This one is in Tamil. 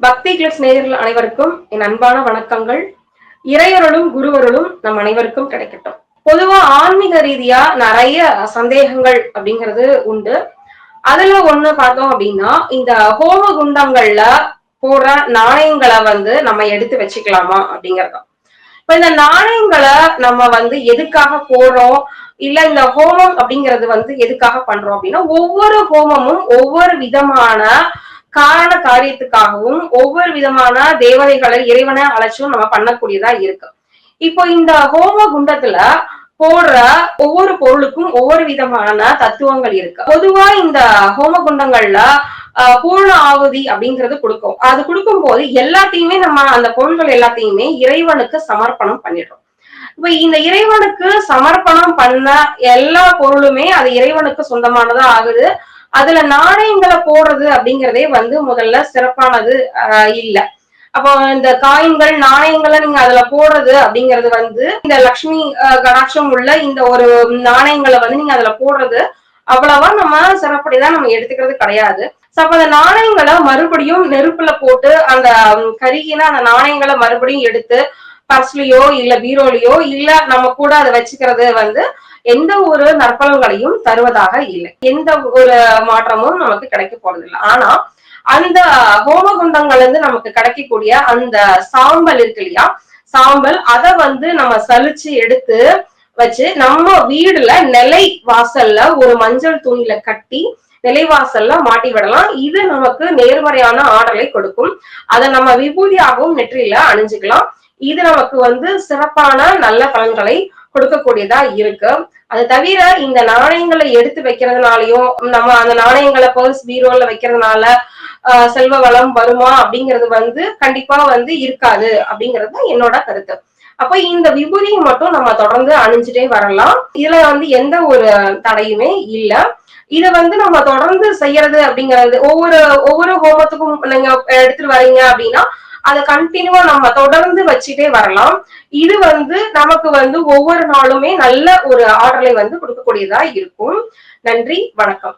பக்தி கிளப்ஸ் நேயர்கள் அனைவருக்கும் என் அன்பான வணக்கங்கள். இறையருளும் குருவருளும் நம் அனைவருக்கும் கிடைக்கட்டும். பொதுவா ஆன்மீக ரீதியா நிறைய சந்தேகங்கள் அப்படிங்கிறது உண்டு. அதுல ஒண்ணு பார்த்தோம் அப்படின்னா இந்த ஹோம குண்டங்கள்ல போடுற நாணயங்களை வந்து நம்ம எடுத்து வச்சுக்கலாமா அப்படிங்கறது இப்ப இந்த நாணயங்களை நம்ம வந்து எதுக்காக போடுறோம்? இல்ல இந்த ஹோமம் அப்படிங்கிறது வந்து எதுக்காக பண்றோம் அப்படின்னா ஒவ்வொரு ஹோமமும் ஒவ்வொரு விதமான காரண காரியத்துக்காகவும் ஒவ்வொரு விதமான தேவதைகளை இறைவனை அழைச்சும் நம்ம பண்ணக்கூடியதா இருக்கு. இப்போ இந்த ஹோம குண்டத்துல போடுற ஒவ்வொரு பொருளுக்கும் ஒவ்வொரு விதமான தத்துவங்கள் இருக்கு. பொதுவா இந்த ஹோம குண்டங்கள்ல பூர்ண ஆகுதி அப்படிங்கிறது கொடுக்கும். அது கொடுக்கும் போது எல்லாத்தையுமே நம்ம அந்த பொருள்கள் எல்லாத்தையுமே இறைவனுக்கு சமர்ப்பணம் பண்ணிடுறோம். இப்ப இந்த இறைவனுக்கு சமர்ப்பணம் பண்ண எல்லா பொருளுமே அது இறைவனுக்கு சொந்தமானதா ஆகுது. அதுல நாணயங்களை போடுறது அப்படிங்கிறதே வந்து முதல்ல சிறப்பானது இல்ல. அப்போ இந்த காயின்கள் நாணயங்களை நீங்க அதுல போடுறது அப்படிங்கிறது வந்து இந்த லக்ஷ்மி கடாட்சம் உள்ள இந்த ஒரு நாணயங்களை வந்து நீங்க அதுல போடுறது அவ்வளவா நம்ம சிறப்படிதான் நம்ம எடுத்துக்கிறது கிடையாது. அப்ப அந்த நாணயங்களை மறுபடியும் நெருப்புல போட்டு அந்த கருகின அந்த நாணயங்களை மறுபடியும் எடுத்து பர்ஸ்லயோ இல்ல பீரோலயோ இல்ல நம்ம கூட அதை வச்சுக்கிறது வந்து எந்த ஒரு நற்பலன்களையும் தருவதாக இல்லை. எந்த ஒரு மாற்றமும் நமக்கு கிடைக்க போறதில்லை. ஆனா அந்த ஹோமகுண்டங்கள்ல இருந்து நமக்கு கிடைக்கக்கூடிய அந்த சாம்பல் இருக்கு இல்லையா? சாம்பல் அதை வந்து நம்ம சலிச்சு எடுத்து வச்சு நம்ம வீடுல நிலை வாசல்ல ஒரு மஞ்சள் துணியில கட்டி நிலைவாசல்ல மாட்டி விடலாம். இது நமக்கு நேர்மறையான ஆடலை கொடுக்கும். அதை நம்ம விபூதியாகவும் நெற்றியில அணிஞ்சுக்கலாம். இது நமக்கு வந்து சிறப்பான நல்ல பலன்களை கொடுக்கக்கூடியதா இருக்கு. அது தவிர இந்த நாணயங்களை எடுத்து வைக்கிறதுனாலயும் நம்ம அந்த நாணயங்களை பர்ஸ் பீரோல வைக்கிறதுனால செல்வ வளம் வருமா அப்படிங்கிறது வந்து கண்டிப்பா வந்து இருக்காது அப்படிங்கிறது என்னோட கருத்து. அப்ப இந்த விபூதியை மட்டும் நம்ம தொடர்ந்து அணிஞ்சுட்டே வரலாம். இதுல வந்து எந்த ஒரு தடையுமே இல்ல. இத வந்து நம்ம தொடர்ந்து செய்யறது அப்படிங்கிறது ஒவ்வொரு ஒவ்வொரு ஹோமத்துக்கும் நீங்க எடுத்துட்டு வரீங்க அப்படின்னா அதை கண்டினியூவா நம்ம தொடர்ந்து வச்சுட்டே வரலாம். இது வந்து நமக்கு வந்து ஒவ்வொரு நாளுமே நல்ல ஒரு ஆர்டரை வந்து கொடுக்கக்கூடியதா இருக்கும். நன்றி வணக்கம்.